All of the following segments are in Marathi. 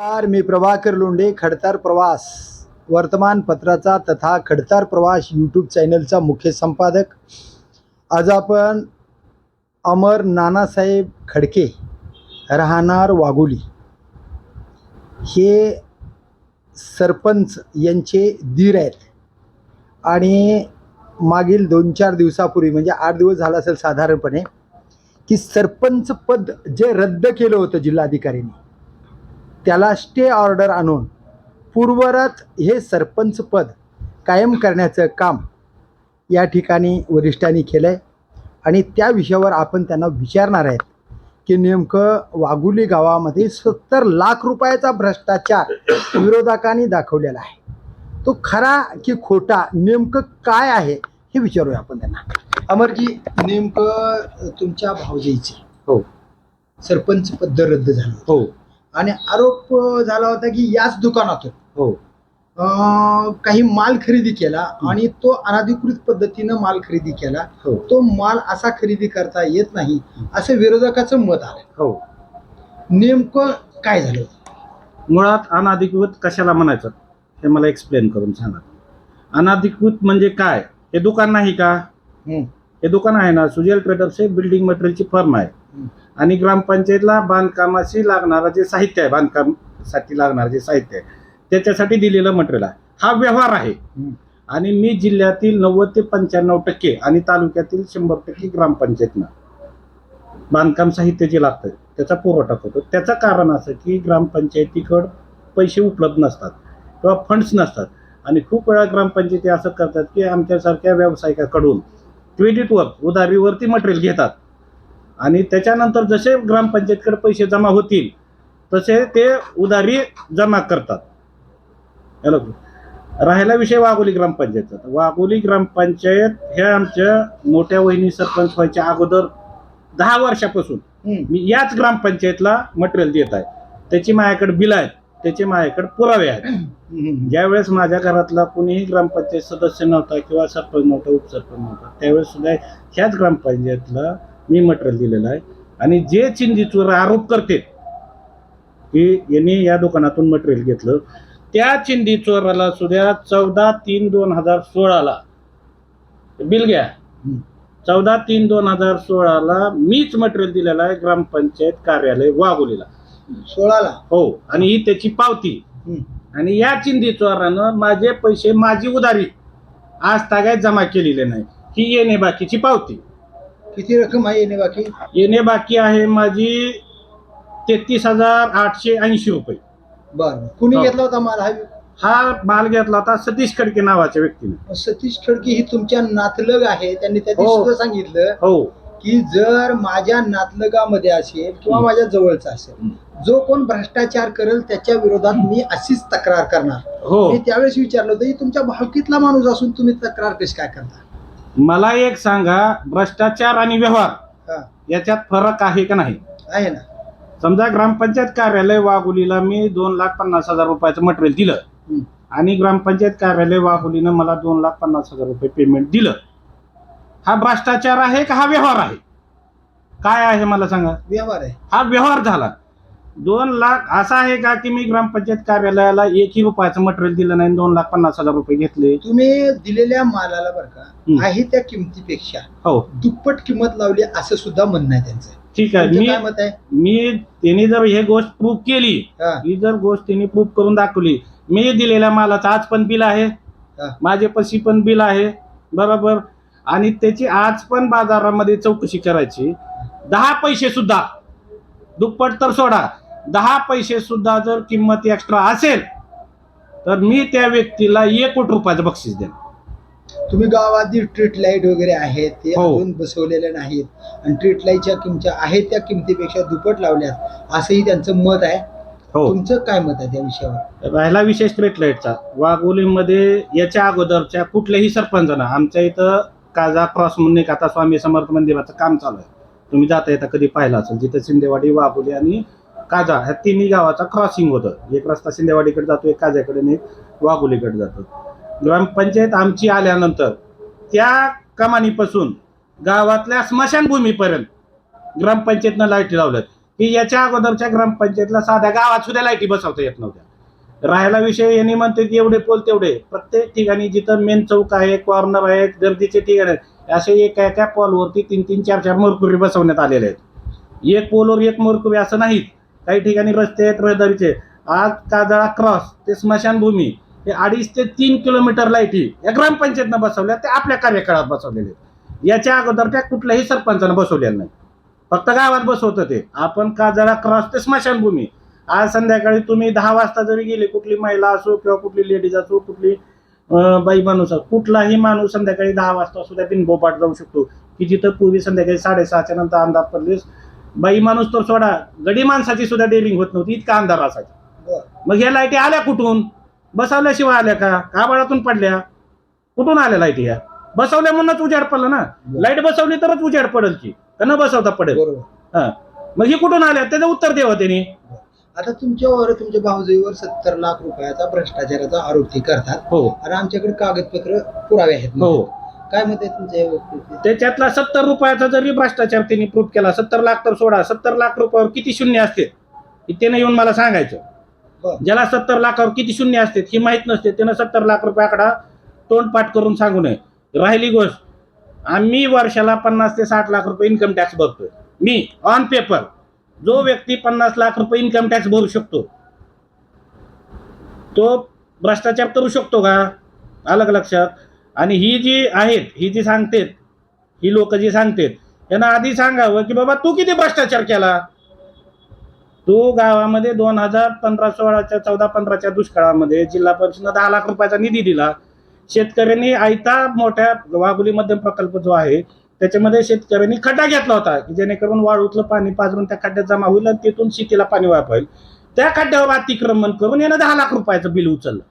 नमस्कार मी प्रभाकर लोंढे खडतार प्रवास. वर्तमानपत्राचा तथा खडतार प्रवास यूट्यूब चॅनलचा मुख्य संपादक. आज आपण अमर नानासाहेब खडके राहणार वाघोली. हे सरपंच यांचे धीर आहेत. आणि मागील दोन चार दिवसापूर्वी म्हणजे आठ दिवस झाला असेल साधारणपणे की सरपंच पद जे रद्द केलं होतं जिल्हाधिकाऱ्यांनी त्याला स्टे ऑर्डर आणून पूर्वरत हे सरपंच पद कायम करण्याचं काम या ठिकाणी वरिष्ठांनी केलं आहे आणि त्या विषयावर आपण त्यांना विचारणार आहेत की नेमकं वाघुली गावामध्ये सत्तर लाख रुपयाचा भ्रष्टाचार विरोधकांनी दाखवलेला आहे. तो खरा की खोटा नेमकं काय आहे हे विचारूया आपण त्यांना. अमरजी नेमकं तुमच्या भावजाईचे हो. सरपंच पद रद्द झालं. हो. आणि आरोप झाला होता की याच दुकानातून. हो. काही माल खरेदी केला आणि तो अनधिकृत पद्धतीनं माल खरेदी केला. हो. तो माल असा खरेदी करता येत नाही असं विरोधकाचं मत आलं हो. नेमकं काय झालं? मुळात अनाधिकृत कशाला म्हणायचं? हे मला एक्सप्लेन करून सांगा. अनाधिकृत म्हणजे काय? हे दुकान नाही का. हे दुकान आहे ना सुजल ट्रेडर्स हे बिल्डिंग मटेरियलची फर्म आहे. आणि ग्रामपंचायतला बांधकामाशी लागणारं जे साहित्य आहे बांधकामासाठी लागणारं जे साहित्य आहे त्याच्यासाठी दिलेलं मटेरियल आहे. हा व्यवहार आहे. आणि मी जिल्ह्यातील नव्वद ते पंच्याण्णव टक्के आणि तालुक्यातील शंभर टक्के ग्रामपंचायतनं बांधकाम साहित्य जे लागतं त्याचा पुरवठा करतो. त्याचं कारण असं की ग्रामपंचायतीकडं पैसे उपलब्ध नसतात किंवा फंड्स नसतात. आणि खूप वेळा ग्रामपंचायती असं करतात की आमच्यासारख्या व्यावसायिकाकडून क्रेडिटवर उधारीवरती मटेरियल घेतात. आणि त्याच्यानंतर जसे ग्रामपंचायतकडे पैसे जमा होतील तसे ते उधारी जमा करतात. राहिला विषय वाघोली ग्रामपंचायतचा. वाघोली ग्रामपंचायत हे आमच्या मोठ्या वहिनी सरपंच व्हायच्या अगोदर दहा वर्षापासून. मी याच ग्रामपंचायतला मटेरियल देत आहे. त्याची माझ्याकडे बिल आहेत त्याचे माझ्याकडे पुरावे आहेत. ज्यावेळेस माझ्या घरातला कोणीही ग्रामपंचायत सदस्य नव्हता किंवा सरपंच नव्हता उपसरपंच नव्हता त्यावेळेस सुद्धा ह्याच ग्रामपंचायतला मी मटेरियल दिलेलं आहे. आणि जे चिंदीचवर आरोप करते की यांनी या दुकानातून मटेरियल घेतलं त्या चिंदी चोराला सुद्धा चौदा तीन दोन हजार सोळाला बिल घ्या. चौदा तीन दोन हजार सोळाला मीच मटेरियल दिलेलं आहे ग्रामपंचायत कार्यालय वाघोलीला. सोळाला? हो आणि ही त्याची पावती. आणि या चिंदी चोरानं माझे पैसे माझी उधारी आज ताग्यात जमा केलेले नाही. ही येणे बाकीची पावती. किती रक्कम आहे येणे बाकी? येणे बाकी आहे माझी तेहतीस हजार आठशे ऐंशी रुपये. बरं कुणी हो. घेतला होता माल हा? हा माल घेतला होता सतीश खडके नावाच्या व्यक्तीने. सतीश खडके ही तुमच्या नातलग आहे त्यांनी त्या हो. दिवशी सुद्धा सांगितलं हो. की जर माझ्या नातलगामध्ये असेल किंवा हं. माझ्या जवळचा असेल हं. जो कोण भ्रष्टाचार करेल त्याच्या विरोधात मी अशीच तक्रार करणार. हो. मी त्यावेळेस विचारलं होतं की तुमच्या भावकीतला माणूस असून तुम्ही तक्रार कशी काय करता? मला एक सांगा भ्रष्टाचार आणि व्यवहार याच्यात फरक आहे का नाही? आहे ना. समजा ग्रामपंचायत कार्यालय वाघोलीला मी दोन लाख पन्नास हजार रुपयाचं मटेरियल दिलं. आणि ग्रामपंचायत कार्यालय वाघोलीनं मला दोन लाख पन्नास हजार रुपये पेमेंट दिलं. हा भ्रष्टाचार आहे का हा व्यवहार आहे? काय आहे मला सांगा? व्यवहार आहे. हा व्यवहार झाला. दोन लाख असा आहे का की मी ग्रामपंचायत कार्यालयाला एकही रुपयाचं मटेरियल दिलं नाही आणि दोन लाख पन्नास हजार रुपये घेतले? तुम्ही दिलेल्या मालाला बरं का. आहे त्या किमतीपेक्षा हो. दुप्पट किंमत लावली असं सुद्धा म्हणणं आहे त्यांचं. ठीक आहे. तुमचं मी काय मत आहे? मी त्यांनी जर हे गोष्ट प्रूव्ह केली हा, ही जर गोष्ट त्यांनी प्रूव्ह करून दाखवली मी दिलेल्या मालाचं आज पण बिल आहे. हा. माझे पशी पण बिल आहे. बरोबर. आणि त्याची आज पण बाजारामध्ये चौकशी करायची. दहा पैसे सुद्धा. दुप्पट तर सोडा. दहा पैसे सुद्धा जर किंमत एक्स्ट्रा असेल तर मी त्या व्यक्तीला एक कोटी रुपयाचं बक्षीस देईन तुम्ही गावात स्ट्रीट लाइट वगैरे आहेत ते हो. अजून बसवलेले नाहीत. आणि स्ट्रीट लाईटच्या किमत्या आहेत त्या किमतीपेक्षा दुप्पट लावल्यात असंही त्यांचं मत आहे. हो. तुमचं काय मत आहे त्या विषयावर? राहिला विषय स्ट्रीट लाईटचा वाघोलीमध्ये याच्या अगोदरच्या कुठल्याही सरपंचानं आमच्या इथं काजा क्रॉस म्हणून एक आता स्वामी समर्थ मंदिराचं काम चालू आहे. तुम्ही जाता येता कधी पाहिलं असेल जिथं शिंदेवाडी वाघोली आणि काजा ह्या तिन्ही गावाचा क्रॉसिंग होतं. एक रस्ता शिंदेवाडीकडे जातो एक काजाकडे आणि वाघोलीकडे जातो. ग्रामपंचायत आमची आल्यानंतर त्या कमानीपासून गावातल्या स्मशानभूमीपर्यंत ग्रामपंचायतनं लाइट लावल्यात. की याच्या अगोदरच्या ग्रामपंचायतला साध्या गावात सुद्धा लाईटी बसवता येत नव्हत्या. राहायला विषय यांनी म्हणते की एवढे पोल तेवढे. प्रत्येक ठिकाणी जिथं मेन चौक आहे कॉर्नर आहेत गर्दीचे ठिकाण आहेत असे एका एका पॉलवरती तीन तीन चार चार मरकुरी बसवण्यात आलेले आहेत. एक पोलवर एक मरकुरी असं नाहीत. काही ठिकाणी रस्ते आहेत रहदारीचे. आज काजळा क्रॉस ते स्मशानभूमी हे अडीच ते तीन किलोमीटर लाईटी या ग्रामपंचायतनं बसवल्या ते आपल्या कार्यकाळात बसवलेले याच्या अगोदर त्या कुठल्याही सरपंचानं बसवलेल्या नाही फक्त गावात बसवतं ते. आपण काजळा क्रॉस ते स्मशानभूमी. आज संध्याकाळी तुम्ही दहा वाजता जरी गेले कुठली महिला असो किंवा कुठली लेडीज असो कुठली बाई माणूस असो कुठलाही माणूस संध्याकाळी दहा वाजता सुद्धा बिनबोपाट जाऊ शकतो. की जिथं पूर्वी संध्याकाळी साडेसहाच्या नंतर अंधार पडलेस बाई माणूस तर सोडा गडी माणसाची सुद्धा डेअरिंग होत नव्हती इतका अंधार असायचा. मग ह्या लाईटी आल्या कुठून? बसवल्याशिवाय आल्या का? आबाळातून पडल्या? कुठून आल्या लाईटी ह्या? बसवल्या म्हणूनच उजाड पडलं ना? लाइट बसवली तरच उजाड पडेल की का न बसवता पडेल? बरोबर. हा. मग ही कुठून आल्या? त्याचं उत्तर द्यावं त्यांनी. आता तुमच्यावर तुमच्या भाऊजाईवर सत्तर लाख रुपयाचा भ्रष्टाचाराचा आरोप ते करतात. हो. आणि आमच्याकडे कागदपत्र पुरावे आहेत. हो. काय मत आहे तुमच्या या? त्याच्यातला सत्तर रुपयाचा जरी भ्रष्टाचार त्यांनी प्रूफ केला सत्तर लाख तर सोडा सत्तर लाख रुपयावर किती शून्य असते? हे त्याने येऊन मला सांगायचं. बरं. ज्याला सत्तर लाखावर किती शून्य असते ही माहीत नसते त्यानं सत्तर लाख रुपयाकडा तोंडपाठ करून सांगू नये. राहिली गोष्ट आम्ही वर्षाला पन्नास ते साठ लाख रुपये इन्कम टॅक्स भरतोय. मी ऑन पेपर जो व्यक्ती पन्नास लाख रुपये इन्कम टॅक्स भरू शकतो तो भ्रष्टाचार करू शकतो का? अलग लक्षात. आणि ही जी आहेत ही जी सांगतेत ही लोक जी सांगतेत त्यांना आधी सांगावं की बाबा तू किती भ्रष्टाचार केला? तू गावामध्ये दोन हजार पंधरा सोळाच्या चौदा पंधराच्या दुष्काळामध्ये जिल्हा परिषदनं दहा लाख रुपयाचा निधी दिला. शेतकऱ्यांनी आयता मोठ्या वाघुली मध्यम प्रकल्प जो आहे त्याच्यामध्ये शेतकऱ्यांनी खड्डा घेतला होता की जेणेकरून वाळूतलं पाणी पाजरून त्या खड्ड्यात जमा होईल आणि तिथून शेतीला पाणी वापरेल त्या खड्ड्यावर अतिक्रमण करून यानं दहा लाख रुपयाचं बिल उचललं.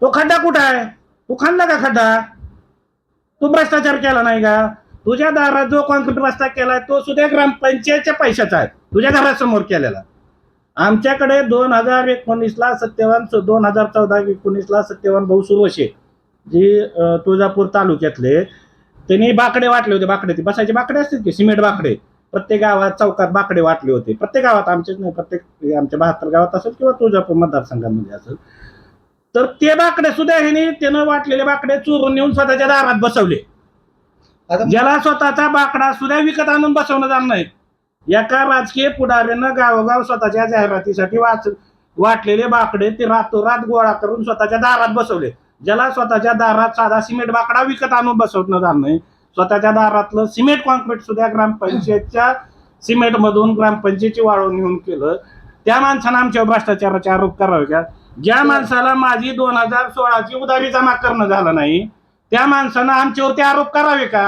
तो खड्डा कुठं आहे? तू खाल्ला का खड्डा? तू भ्रष्टाचार केला नाही का? तुझ्या दारात जो कॉन्क्रीट रस्ता केलाय तो सुद्धा ग्रामपंचायतच्या पैशाचा आहे. तुझ्या घरासमोर केलेला. आमच्याकडे दोन हजार एकोणीसला सत्यवान दोन हजार चौदा एकोणीसला सत्यवान भाऊ सुरवशे जे तुळजापूर तालुक्यातले त्यांनी बाकडे वाटले होते बाकडे. ते बसायचे बाकडे असतील की? सिमेंट बाकडे. प्रत्येक गावात चौकात बाकडे वाटले होते. प्रत्येक गावात आमचेच नाही प्रत्येक आमच्या बहात्तर गावात असेल किंवा तुळजापूर मतदारसंघामध्ये असेल. तर ते बाकडे सुद्धा ह्याने त्यानं वाटलेले बाकडे चोरून नेऊन स्वतःच्या दारात बसवले. आता ज्याला स्वतःचा बाकडा सुद्धा विकत आणून बसवणं जात नाही. एका राजकीय पुढाऱ्यानं गावोगाव स्वतःच्या जाहिरातीसाठी वाच वाटलेले बाकडे ते रातोरात गोळा करून स्वतःच्या दारात बसवले. ज्याला स्वतःच्या दारात साधा सिमेंट बाकडा विकत आणून बसवणं जात नाही. स्वतःच्या दारातलं सिमेंट कॉन्क्रीट सुद्धा ग्रामपंचायतच्या सिमेंट मधून ग्रामपंचायतची वाळवून येऊन केलं. त्या माणसानं आमच्यावर भ्रष्टाचाराचे आरोप करावे का? ज्या माणसाला माझी दोन हजार सोळाची उधारी जमा करणं झालं नाही त्या माणसानं आमच्यावरती आरोप करावे का?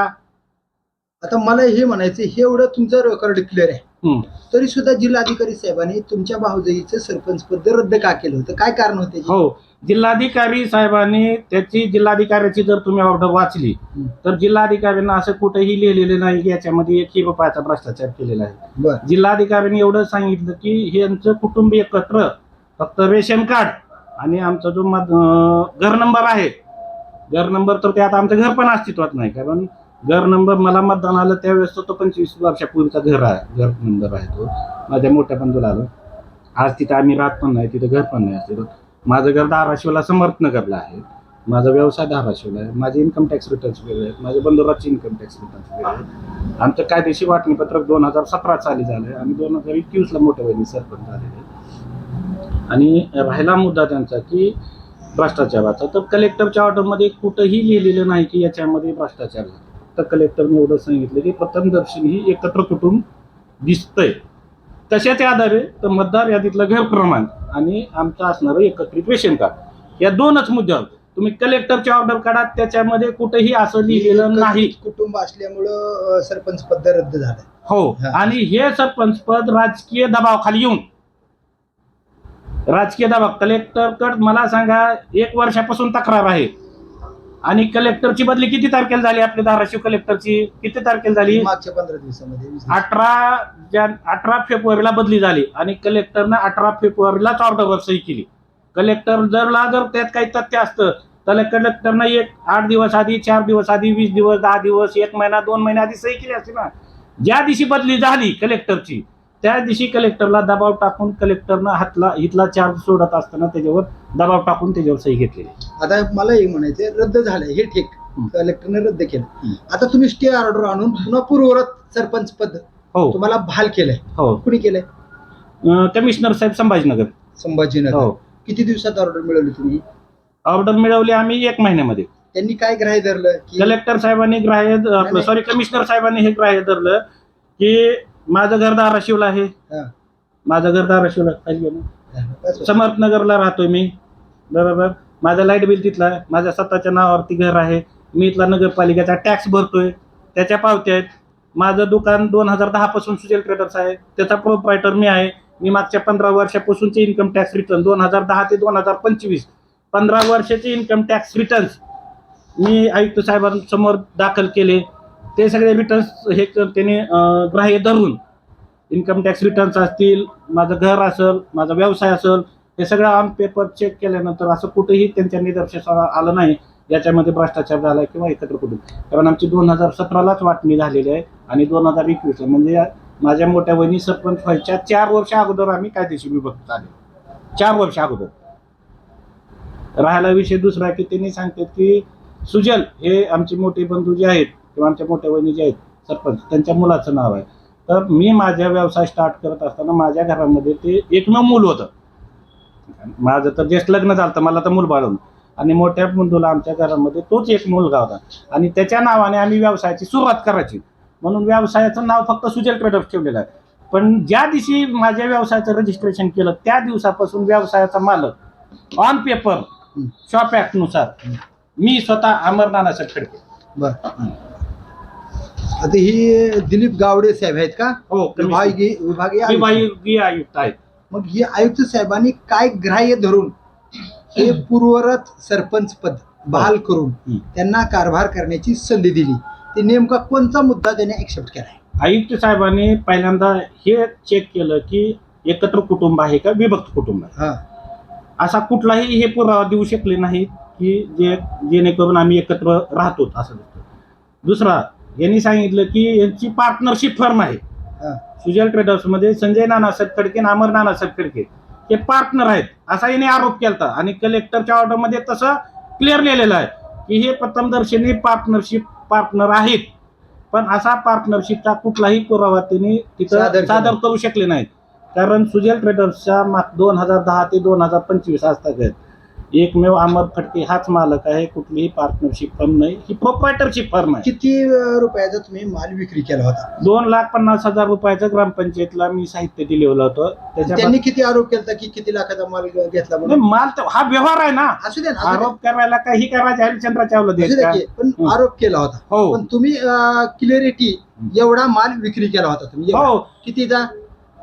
आता मला हे म्हणायचं हे एवढं तुमचं रेकॉर्ड क्लिअर आहे. हम्म. तरी सुद्धा जिल्हाधिकारी साहेबांनी तुमच्या भाऊजाईचं सरपंच पद रद्द का केलं होतं? काय कारण होते हो जिल्हाधिकारी साहेबांनी त्याची जिल्हाधिकाऱ्याची जर तुम्ही ऑर्डर वाचली हम्म. तर जिल्हाधिकाऱ्यांना असं कुठेही लिहिलेलं नाही की याच्यामध्ये एकही रुपयाचा भ्रष्टाचार केलेला आहे. बर. जिल्हाधिकाऱ्यांनी एवढं सांगितलं की हे यांचं कुटुंब एकत्र फक्त रेशन कार्ड आणि आमचा जो मत घर नंबर आहे. घर नंबर तर ते आता आमचं घर पण अस्तित्वात नाही कारण घर नंबर मला मतदान आलं त्यावेळेस तो पंचवीस वर्षापूर्वीचा घर आहे घर नंबर आहे तो. माझ्या मोठ्या बंधूला आलं. आज तिथं आम्ही राहत पण नाही तिथं घर पण नाही अस्तित्व माझं घर धाराशिवला समर्थनगरला आहे. माझा व्यवसाय धाराशिवला आहे. माझे इन्कम टॅक्स रिटर्न्स वेगळे आहेत. माझ्या बंधुराचे इन्कम टॅक्स रिटर्न्स वेगळे आहेत. आमचं कायदेशीर वाटणीपत्रक दोन हजार सतरा साली झालं आणि दोन हजार एकवीसला मोठ्या बहिणी सरपंच झालेले आणि राहिला मुद्दा त्यांचा की भ्रष्टाचाराचा तर कलेक्टरच्या ऑर्डरमध्ये कुठंही लिहिलेलं नाही की याच्यामध्ये भ्रष्टाचार झाला. तर कलेक्टरने एवढं सांगितलं की प्रथमदर्शनी ही एकत्र कुटुंब दिसतंय. कशाच्या आधारे तर मतदार यादीतलं घर क्रमांक आणि आमचं असणारं एकत्रित रेशन कार्ड या दोनच मुद्द्यावर तुम्ही कलेक्टरचे ऑर्डर काढा. त्याच्यामध्ये कुठेही असं लिहिलेलं नाही. कुटुंब असल्यामुळं सरपंच पद रद्द झालं हो. हा. आणि हे सरपंच पद राजकीय दबावाखाली येऊन राजकीय दबाव कलेक्टरकड मला सांगा एक वर्षापासून तक्रार आहे. आणि कलेक्टरची बदली किती तारखेला झाली? आपल्या धाराशिव कलेक्टरची किती तारखेला झाली? मागच्या पंधरा दिवसामध्ये वीस दिवस. अठरा जान अठरा फेब्रुवारीला बदली झाली. आणि कलेक्टरनं अठरा फेब्रुवारीलाच ऑर्डरवर सही केली. कलेक्टर जरला जर त्यात काही तथ्य असतं तर कलेक्टरनं एक आठ दिवस आधी चार दिवस आधी वीस दिवस दहा दिवस एक महिना दोन महिने आधी सही केली असती ना. ज्या दिवशी बदली झाली कलेक्टरची त्या दिवशी कलेक्टरला दबाव टाकून कलेक्टरनं हातला इथला चार्ज सोडत असताना त्याच्यावर दबाव टाकून त्याच्यावर सही घेतलेली आता मला हे म्हणायचं रद्द झालंय हे ठीक. कलेक्टरने रद्द केलं. आता तुम्ही स्टे ऑर्डर आणून पुन्हा पूर्वरत सरपंच पद हो. तुम्हाला बहाल केलंय. हो. कुणी केलंय? कमिशनर साहेब संभाजीनगर. संभाजीनगर. हो. किती दिवसात ऑर्डर मिळवली तुम्ही? ऑर्डर मिळवली आम्ही एक महिन्यामध्ये. त्यांनी काय ग्राह्य धरलं की कलेक्टर साहेबांनी ग्राह्य. सॉरी कमिशनर साहेबांनी हे ग्राह्य धरलं की माझं घर धाराशिवला आहे. हा. माझं घर धाराशिवला गेलं. बस. समर्थनगरला राहतोय मी. बरोबर? माझं लाइट बिल तिथला आहे माझ्या स्वतःच्या नावावरती घर आहे. मी इथला नगरपालिकेचा टॅक्स भरतोय. त्याच्या पावत्या आहेत. माझं दुकान दोन हजार दहा पासून सुजल ट्रेडर्स आहे. त्याचा प्रोप्रायटर मी आहे. मी मागच्या पंधरा वर्षापासूनचे इन्कम टॅक्स रिटर्न दोन हजार दहा ते दोन हजार पंचवीस. पंधरा वर्षाचे इन्कम टॅक्स रिटर्न्स मी आयुक्त साहेबांसमोर दाखल केले. ते सगळे रिटर्न्स हे क- त्यांनी ग्राह्य धरून इन्कम टॅक्स रिटर्न्स असतील माझं घर असेल माझा व्यवसाय असेल हे सगळं ऑन पेपर चेक केल्यानंतर असं कुठेही त्यांच्या निदर्शनास आलं नाही याच्यामध्ये भ्रष्टाचार झाला किंवा एकत्र कुठून कारण आमची दोन हजार सतरालाच वाटणी झालेली आहे आणि दोन हजार एकवीसला म्हणजे माझ्या मोठ्या वहिनी सरपंच व्हायच्या चार वर्ष अगोदर आम्ही कायदेशीर विभक्त झाले. चार वर्ष अगोदर. राहायला विषय दुसरा की त्यांनी सांगतात की सुजल हे आमचे मोठे बंधू जे आहेत किंवा आमच्या मोठ्या वहिनी जे आहेत सरपंच त्यांच्या मुलाचं नाव आहे. तर मी माझ्या व्यवसाय स्टार्ट करत असताना माझ्या घरामध्ये ते एकमेव मूल होतं. माझं तर ज्येष्ठ लग्न झालं मला तर मूल बाळून आणि मोठ्या बंधूला आमच्या घरामध्ये तोच एक मुलगा होता. आणि त्याच्या नावाने आम्ही व्यवसायाची सुरुवात करायची. म्हणून व्यवसायाचं नाव फक्त सुजल ट्रेडर्स ठेवलेलं आहे. पण ज्या दिवशी माझ्या व्यवसायाचं रजिस्ट्रेशन केलं त्या दिवसापासून व्यवसायाचा मालक ऑन पेपर. शॉपनुसार मी स्वतः अमर नानासाहेब खडके. बर. आता ही दिलीप गावडे साहेब आहेत का? हो विभागीय विभागीय आयुक्त. विभागीय आयुक्त आहेत. मग ही आयुक्त साहेबांनी काय ग्राह्य धरून हे पूर्वरत सरपंच पद बहाल करून. त्यांना कारभार करण्याची संधी दिली? ते नेमका कोणता मुद्दा त्याने ऍक्सेप्ट केलाय? आयुक्त साहेबांनी पहिल्यांदा हे चेक केलं की एकत्र कुटुंब आहे का विभक्त कुटुंब आहे? हा. असा कुठलाही हे पुरावा देऊ शकले नाहीत की जे जेणेकरून आम्ही एकत्र राहतो असं दिसतं. दुसरा यांनी सांगितलं की यांची पार्टनरशिप फर्म आहे. सुजल ट्रेडर्समध्ये संजय नानासाहेब खडके आणि अमर नानासाहेब खडके हे पार्टनर आहेत. असा याने आरोप केला आणि कलेक्टरच्या ऑर्डरमध्ये तसं क्लिअर लिहिलेलं आहे की हे प्रथमदर्शनी पार्टनरशिप पार्टनर आहेत. पण असा पार्टनरशिपचा कुठलाही पुरावा त्यांनी सादर तिथं. सादर करू शकले नाहीत. कारण सुजल ट्रेडर्सच्या माग दोन हजार दहा ते दोन हजार पंचवीस आहेत एकमेव अमर खडके हाच मालक आहे कुठलीही पार्टनरशिप फर्म नाही. ही प्रोप्रायटरशिप फर्म आहे. किती अं, रुपयाचा तुम्ही माल विक्री केला होता? दोन लाख पन्नास हजार रुपयाचं ग्रामपंचायतला मी साहित्य दिलेलं होतं. त्याच्या त्यांनी किती आरोप केला की किती लाखाचा माल घेतला नाही, म्हणून माल तर- हा व्यवहार आहे ना. असू दे ना असू दे. आरोप करायला काही करायचं असू का? की, पण हं. आरोप केला होता. हो. पण तुम्ही क्लिअरिटी एवढा माल विक्री केला होता तुम्ही? एवढा. हो. कितीचा?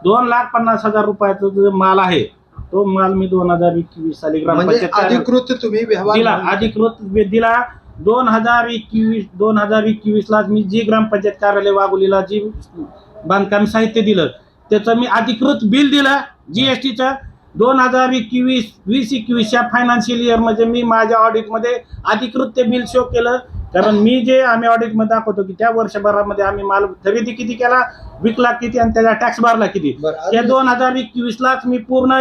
दोन लाख पन्नास हजार रुपयाचा जो माल आहे तो माल मी दोन हजार एकवीस साली म्हणजे ग्रामपंचायत अधिकृत तुम्ही दिला व्यवहार अधिकृत वे- दिला. दोन हजार एकवीस दोन हजार एकवीस ला मी जी ग्रामपंचायत कार्यालय वाघोलीला जी बांधकाम साहित्य दिलं त्याचं मी अधिकृत बिल दिलं जीएसटीचं दोन हजार एकवीस वीस एकवीसच्या फायनान्शियल इयरमध्ये मी माझ्या ऑडिटमध्ये अधिकृत ते बिल शो केलं. कारण मी जे आम्ही ऑडिटमध्ये दाखवतो की त्या वर्षभरामध्ये आम्ही माल खरेदी किती केला विकला किती आणि त्याचा टॅक्स भरला किती. बरं, त्या अजून- दोन हजार एकवीस लाच मी पूर्ण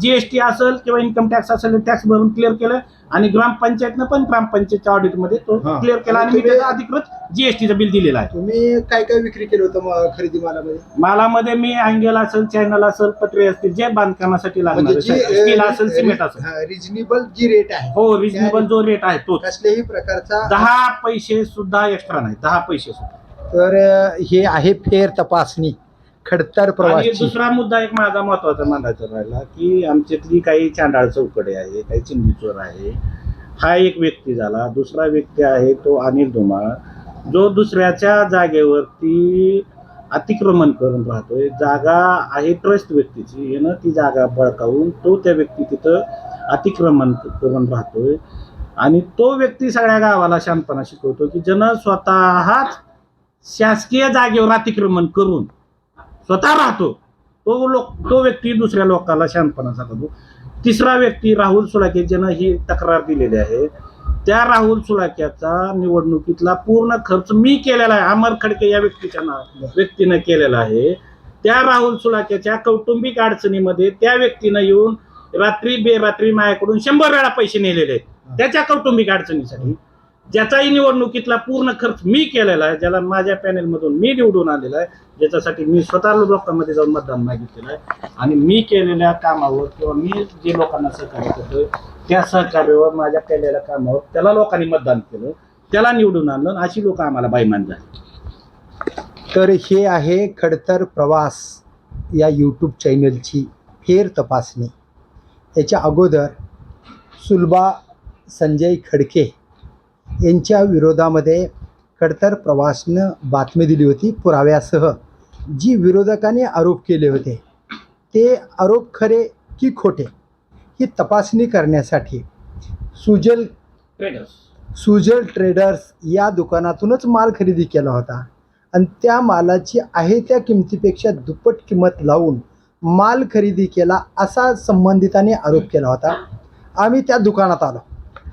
जीएसटी असेल किंवा इन्कम टॅक्स असेल टॅक्स भरून क्लिअर केलं आणि ग्रामपंचायतनं पण ग्रामपंचायतच्या ऑडिटमध्ये तो हा. क्लिअर केला आणि मी तुम्ही- त्याचं अधिकृत जीएसटीचं बिल दिलेलं आहे. तुम्ही काय काय विक्री केलं होतं म- खरेदी मालामध्ये? मालामध्ये मी अँगल असेल चॅनल असेल पत्रे असतील जे बांधकामासाठी लागणार म्हणजे स्टील असेल सिमेंट असेल. रिजनेबल जी रेट आहे. हो रिजनेबल जो रेट आहे तो कसल्याही प्रकारचा दहा पैसे सुद्धा एक्स्ट्रा नाही. दहा पैसे सुद्धा. तर अं, हे आहे फेर तपासणी. खडतर आणि प्रवासी. दुसरा मुद्दा एक माझा महत्त्वाचा मानायचा राहिला की आमच्यातली काही चांडाळ चौकडे आहे काही चिंदी चोर आहे. हा एक व्यक्ती झाला. दुसरा व्यक्ती आहे तो अनिल धुमाळ. जो दुसऱ्याच्या जागेवरती अतिक्रमण करून राहतोय. जागा आहे ट्रस्ट व्यक्तीची. यानं ती जागा बळकावून तो त्या व्यक्ती तिथं अतिक्रमण करून राहतोय. आणि तो व्यक्ती सगळ्या गावाला शांतपणा शिकवतो की ज्यानं स्वतःच शासकीय जागेवर अतिक्रमण करून स्वतः राहतो. तो लोक तो व्यक्ती दुसऱ्या लोकांना शांतपणा सांगतो. तिसरा व्यक्ती राहुल सुलाके ज्यानं ही तक्रार दिलेली आहे. त्या राहुल सुलाक्याचा निवडणुकीतला पूर्ण खर्च मी केलेला आहे. अमर खडके या व्यक्तीच्या नाव व्यक्तीनं केलेला आहे. त्या राहुल सुलाक्याच्या कौटुंबिक अडचणीमध्ये त्या व्यक्तीनं येऊन रात्री बेरात्री माझ्याकडून शंभर वेळा पैसे नेलेले आहेत. त्याच्या कौटुंबिक अडचणीसाठी. ज्याचाही निवडणुकीतला पूर्ण खर्च मी केलेला आहे ज्याला माझ्या पॅनेलमधून मी निवडून आलेला आहे ज्याच्यासाठी मी स्वतः लोकांमध्ये जाऊन मतदान मागितलेलं आहे. आणि मी केलेल्या कामावर किंवा मी जे लोकांना सहकार्य करतोय त्या सहकार्यावर माझ्या केलेल्या कामावर त्याला लोकांनी मतदान केलं त्याला निवडून आणलं अशी लोक आम्हाला बाईमान झाली. तर हे आहे खडतर प्रवास या यूट्यूब चॅनलची फेर तपासणी. याच्या अगोदर सुलभा संजय खडके यांच्या विरोधामध्ये खडतर प्रवासनं बातमी दिली होती पुराव्यासह जी विरोधकांनी आरोप केले होते. ते आरोप खरे की खोटे ही तपासणी करण्यासाठी सुजल सुजल ट्रेडर्स या दुकानातूनच माल खरेदी केला होता. आणि त्या मालाची आहे त्या किमतीपेक्षा दुप्पट किंमत लावून माल खरेदी केला असा संबंधितांनी आरोप केला होता. आम्ही त्या दुकानात आलो.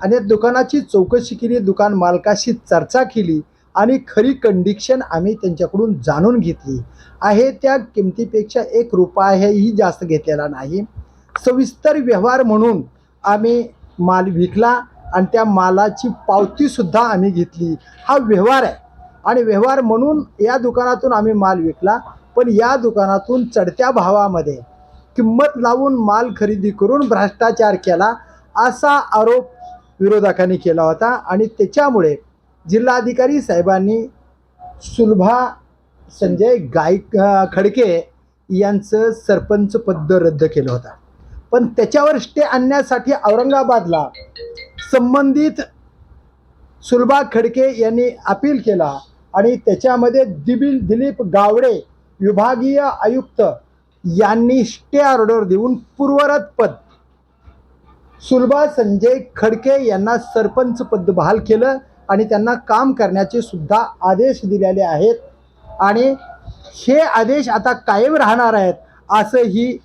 आणि या दुकानाची चौकशी केली दुकान मालकाशी चर्चा केली आणि खरी कंडिशन आम्ही त्यांच्याकडून जाणून घेतली. आहे त्या किमतीपेक्षा एक रुपयाही जास्त घेतलेला नाही. सविस्तर व्यवहार म्हणून आम्ही माल विकला आणि त्या मालाची पावतीसुद्धा आम्ही घेतली. हा व्यवहार आहे. आणि व्यवहार म्हणून या दुकानातून आम्ही माल विकला पण या दुकानातून चढत्या भावामध्ये किंमत लावून माल खरेदी करून भ्रष्टाचार केला असा आरोप विरोधकांनी केला होता आणि त्याच्यामुळे जिल्हाधिकारी साहेबांनी सुलभा संजय गायक खडके यांचं सरपंच पद रद्द केलं होतं. पण त्याच्यावर स्टे आणण्यासाठी औरंगाबादला संबंधित सुलभा खडके यांनी अपील केला आणि त्याच्यामध्ये दिबिल दिलीप गावडे विभागीय आयुक्त यांनी स्टे ऑर्डर देऊन पूर्वरत पद सुलभा संजय खडके यांना सरपंच पद बहाल केलं आणि त्यांना काम करण्याचे सुद्धा आदेश दिलेले आहेत. आणि हे आदेश आता कायम राहणार आहेत असंही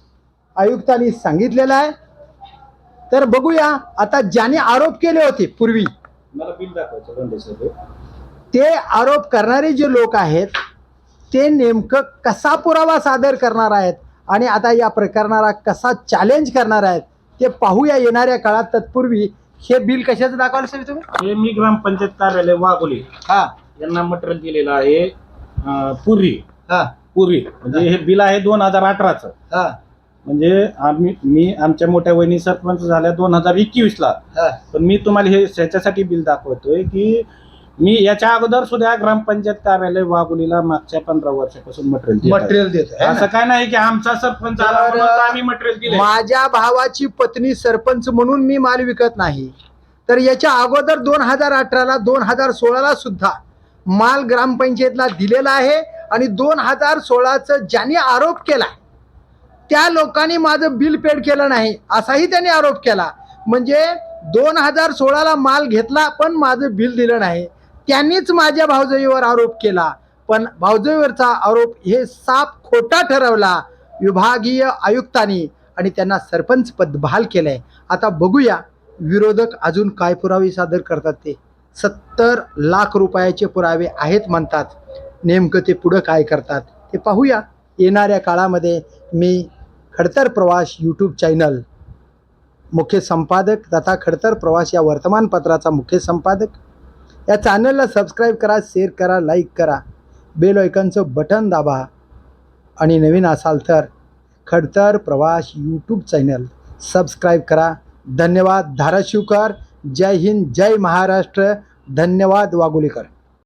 आयुक्तांनी सांगितलेलं आहे. तर बघूया आता ज्याने आरोप केले होते पूर्वी मला बिल दाखवायचं दोंडे साहेब. ते आरोप करणारे जे लोक आहेत ते नेमकं कसा पुरावा सादर करणार आहेत? आणि आता या प्रकरणाला कसा चॅलेंज करणार आहेत? ते पाहूया येणाऱ्या काळात तत्पूर्वी हे बिल कशाचं दाखवलं साहेब तुम्ही? हे मी ग्रामपंचायत कार्यालय वाघोली. हा. यांना मटेरियल दिलेलं आहे अं, पूर्वी हा. पूर्वी म्हणजे हे बिल आहे दोन हजार अठराचं. हा. म्हणजे आम्ही मी आमच्या मोठ्या वहिनी सरपंच झाल्या दोन हजार एकवीसला. हा. पण मी तुम्हाला हे ह्याच्यासाठी बिल दाखवतोय की मी याच्या अगोदर सुद्धा ग्रामपंचायत कार्यालय वाघोलीला मागच्या पंधरा वर्षापासून मटेरियल मटेरियल देत असं काय नाही की आमचा सरपंच आला तर, म्हणून आम्ही मटेरियल दिले माझ्या भावाची पत्नी सरपंच म्हणून मी माल विकत नाही. तर याच्या अगोदर दोन हजार अठराला दोन हजार सोळाला सुद्धा माल ग्रामपंचायतला दिलेला आहे आणि दोन हजार सोळाचं ज्यांनी आरोप केला त्या लोकांनी माझं बिल पेड केलं नाही असाही त्यांनी आरोप केला. म्हणजे दोन हजार सोळाला माल घेतला पण माझं बिल दिलं नाही. त्यांनीच माझ्या भावजईवर आरोप केला. पण भावजईवरचा आरोप हे साप खोटा ठरवला विभागीय आयुक्तांनी आणि त्यांना सरपंच पद बहाल केलंय. आता बघूया विरोधक अजून काय पुरावे सादर करतात ते. सत्तर लाख रुपयाचे पुरावे आहेत म्हणतात. नेमकं ते पुढं काय करतात ते पाहूया. येणाऱ्या काळामध्ये मी खडतर प्रवास यूट्यूब चॅनल मुख्य संपादक तथा खडतर प्रवास या वर्तमानपत्राचा मुख्य संपादक या चॅनलला सबस्क्राईब करा शेअर करा लाईक करा. बेल ऐकनचं बटन दाबा. आणि नवीन असाल तर खडतर प्रवास यूट्यूब चॅनल सबस्क्राईब करा. धन्यवाद. धाराशिवकर. जय हिंद. जय महाराष्ट्र. धन्यवाद वागुलीकर